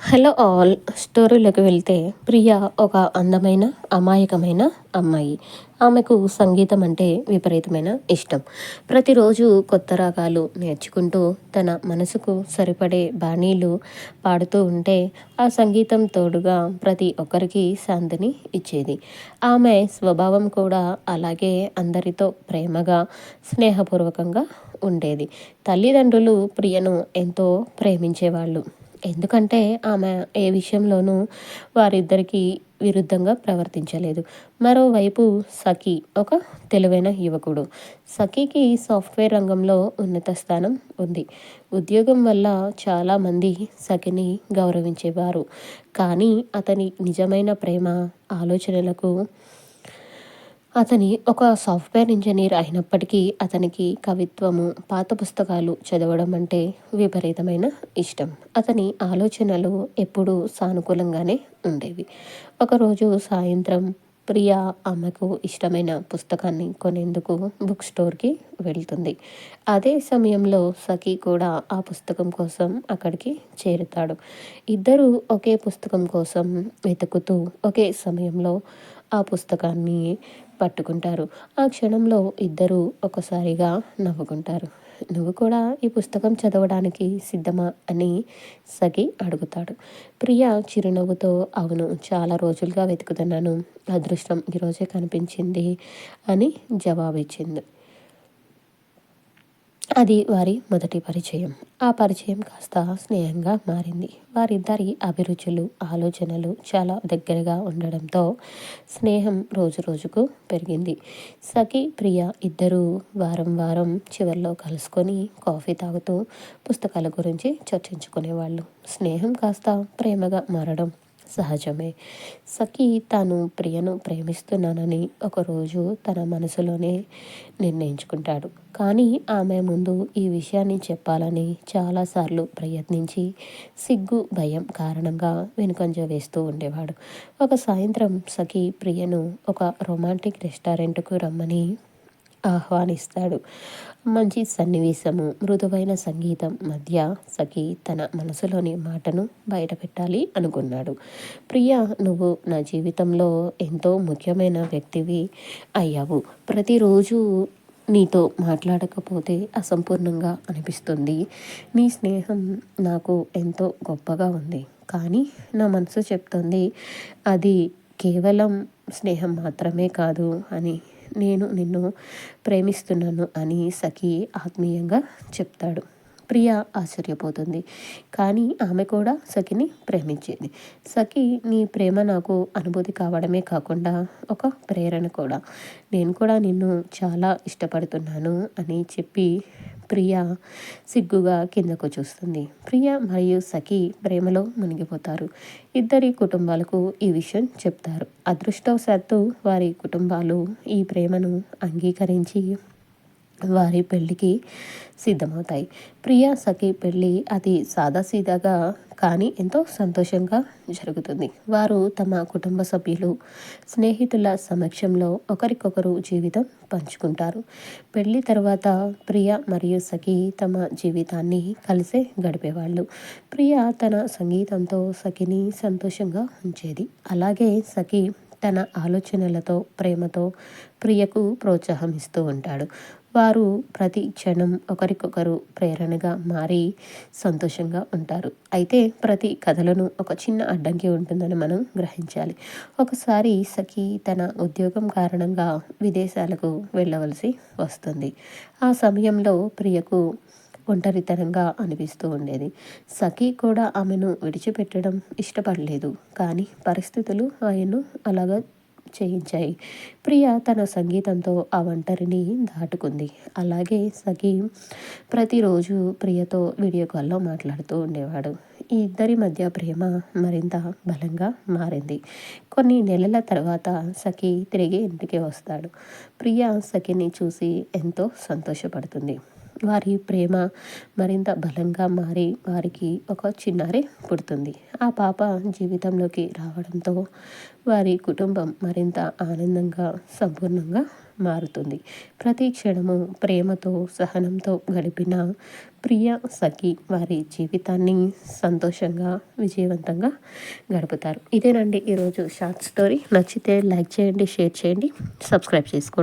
Hello all. స్టోరీలోకి వెళ్తే ప్రియ ఒక అందమైన అమాయకమైన అమ్మాయి. ఆమెకు సంగీతం అంటే విపరీతమైన ఇష్టం. ప్రతిరోజు కొత్త రాగాలు నేర్చుకుంటూ తన మనసుకు సరిపడే బాణీలు పాడుతూ ఉంటే ఆ సంగీతం తోడుగా ప్రతి ఒక్కరికి శాంతిని ఇచ్చేది. ఆమె స్వభావం కూడా అలాగే అందరితో ప్రేమగా స్నేహపూర్వకంగా ఉండేది. తల్లిదండ్రులు ప్రియను ఎంతో ప్రేమించేవాళ్ళు. ఎందుకంటే ఆమె ఏ విషయంలోనూ వారిద్దరికీ విరుద్ధంగా ప్రవర్తించలేదు. మరోవైపు సఖీ ఒక తెలివైన యువకుడు. సఖీకి సాఫ్ట్వేర్ రంగంలో ఉన్నత స్థానం ఉంది. ఉద్యోగం వల్ల చాలామంది సఖిని గౌరవించేవారు. కానీ అతని నిజమైన ప్రేమ ఆలోచనలకు అతని ఒక సాఫ్ట్వేర్ ఇంజనీర్ అయినప్పటికీ అతనికి కవిత్వము పాత పుస్తకాలు చదవడం అంటే విపరీతమైన ఇష్టం. అతని ఆలోచనలు ఎప్పుడూ సానుకూలంగానే ఉండేవి. ఒకరోజు సాయంత్రం ప్రియా ఆమెకు ఇష్టమైన పుస్తకాన్ని కొనేందుకు బుక్ స్టోర్కి వెళ్తుంది. అదే సమయంలో సఖీ కూడా ఆ పుస్తకం కోసం అక్కడికి చేరుతాడు. ఇద్దరు ఒకే పుస్తకం కోసం వెతుకుతూ ఒకే సమయంలో ఆ పుస్తకాన్ని పట్టుకుంటారు. ఆ క్షణంలో ఇద్దరూ ఒకసారిగా నవ్వుకుంటారు. నువ్వు కూడా ఈ పుస్తకం చదవడానికి సిద్ధమా అని సగి అడుగుతాడు. ప్రియ చిరునవ్వుతో అవును చాలా రోజులుగా వెతుకుతున్నాను. అదృష్టం ఈరోజే కనిపించింది అని జవాబిచ్చింది. అది వారి మొదటి పరిచయం. ఆ పరిచయం కాస్త స్నేహంగా మారింది. వారిద్దరి అభిరుచులు ఆలోచనలు చాలా దగ్గరగా ఉండడంతో స్నేహం రోజు రోజుకు పెరిగింది. సఖి ప్రియ ఇద్దరూ వారం వారం చివరిలో కలుసుకొని కాఫీ తాగుతూ పుస్తకాల గురించి చర్చించుకునేవాళ్ళు. స్నేహం కాస్త ప్రేమగా మారడం సహజమే. సఖి తాను ప్రియను ప్రేమిస్తున్నానని ఒకరోజు తన మనసులోనే నిర్ణయించుకుంటాడు. కానీ ఆమె ముందు ఈ విషయాన్ని చెప్పాలని చాలాసార్లు ప్రయత్నించి సిగ్గు భయం కారణంగా వెనుకంజ వేస్తూ ఉండేవాడు. ఒక సాయంత్రం సఖి ప్రియను ఒక రొమాంటిక్ రెస్టారెంట్కు రమ్మని ఆహ్వానిస్తాడు. మంచి సన్నివేశము మృదువైన సంగీతం మధ్య సఖి తన మనసులోని మాటను బయటపెట్టాలి అనుకున్నాడు. ప్రియ నువ్వు నా జీవితంలో ఎంతో ముఖ్యమైన వ్యక్తివి అయ్యావు. ప్రతిరోజు నీతో మాట్లాడకపోతే అసంపూర్ణంగా అనిపిస్తుంది. నీ స్నేహం నాకు ఎంతో గొప్పగా ఉంది. కానీ నా మనసు చెప్తుంది అది కేవలం స్నేహం మాత్రమే కాదు అని నేను నిన్ను ప్రేమిస్తున్నాను అని సఖి ఆత్మీయంగా చెప్తాడు. ప్రియ ఆశ్చర్యపోతుంది. కానీ ఆమె కూడా సఖిని ప్రేమించేది. సఖి నీ ప్రేమ నాకు అనుభూతి కావడమే కాకుండా ఒక ప్రేరణ కూడా. నేను కూడా నిన్ను చాలా ఇష్టపడుతున్నాను అని చెప్పి ప్రియ సిగ్గుగా కిందకు చూస్తుంది. ప్రియ మరియు సఖి ప్రేమలో మునిగిపోతారు. ఇద్దరి కుటుంబాలకు ఈ విషయం చెప్తారు. అదృష్టవశాత్తు వారి కుటుంబాలు ఈ ప్రేమను అంగీకరించి వారి పెళ్ళికి సిద్ధమవుతాయి. ప్రియా సఖి పెళ్ళి అది సాదాసీదాగా కానీ ఎంతో సంతోషంగా జరుగుతుంది. వారు తమ కుటుంబ సభ్యులు స్నేహితుల సమక్షంలో ఒకరికొకరు జీవితం పంచుకుంటారు. పెళ్ళి తర్వాత ప్రియ మరియు సఖి తమ జీవితాన్ని కలిసే గడిపేవాళ్ళు. ప్రియ తన సంగీతంతో సఖిని సంతోషంగా ఉంచేది. అలాగే సఖి తన ఆలోచనలతో ప్రేమతో ప్రియకు ప్రోత్సాహం ఇస్తూ ఉంటాడు. వారు ప్రతి క్షణం ఒకరికొకరు ప్రేరణగా మారి సంతోషంగా ఉంటారు. అయితే ప్రతి కథలను ఒక చిన్న అడ్డంకి ఉంటుందని మనం గ్రహించాలి. ఒకసారి సఖి తన ఉద్యోగం కారణంగా విదేశాలకు వెళ్ళవలసి వస్తుంది. ఆ సమయంలో ప్రియకు ఒంటరితనంగా అనిపిస్తూ ఉండేది. సఖీ కూడా ఆమెను విడిచిపెట్టడం ఇష్టపడలేదు. కానీ పరిస్థితులు ఆయన్ను అలాగా చేయించాయి. ప్రియ తన సంగీతంతో ఆ ఒంటరిని దాటుకుంది. అలాగే సఖీ ప్రతిరోజు ప్రియతో వీడియో కాల్లో మాట్లాడుతూ ఉండేవాడు. ఈ ఇద్దరి మధ్య ప్రేమ మరింత బలంగా మారింది. కొన్ని నెలల తర్వాత సఖి తిరిగి ఇంటికి వస్తాడు. ప్రియ సఖిని చూసి ఎంతో సంతోషపడుతుంది. వారి ప్రేమ మరింత బలంగా మారి వారికి ఒక చిన్నారి పుడుతుంది. ఆ పాప జీవితంలోకి రావడంతో వారి కుటుంబం మరింత ఆనందంగా సంపూర్ణంగా మారుతుంది. ప్రతి క్షణము ప్రేమతో సహనంతో గడిపిన ప్రియ సఖి వారి జీవితాన్ని సంతోషంగా విజయవంతంగా గడుపుతారు. ఇదేనండి ఈరోజు షార్ట్ స్టోరీ. నచ్చితే లైక్ చేయండి షేర్ చేయండి సబ్స్క్రైబ్ చేసుకోండి.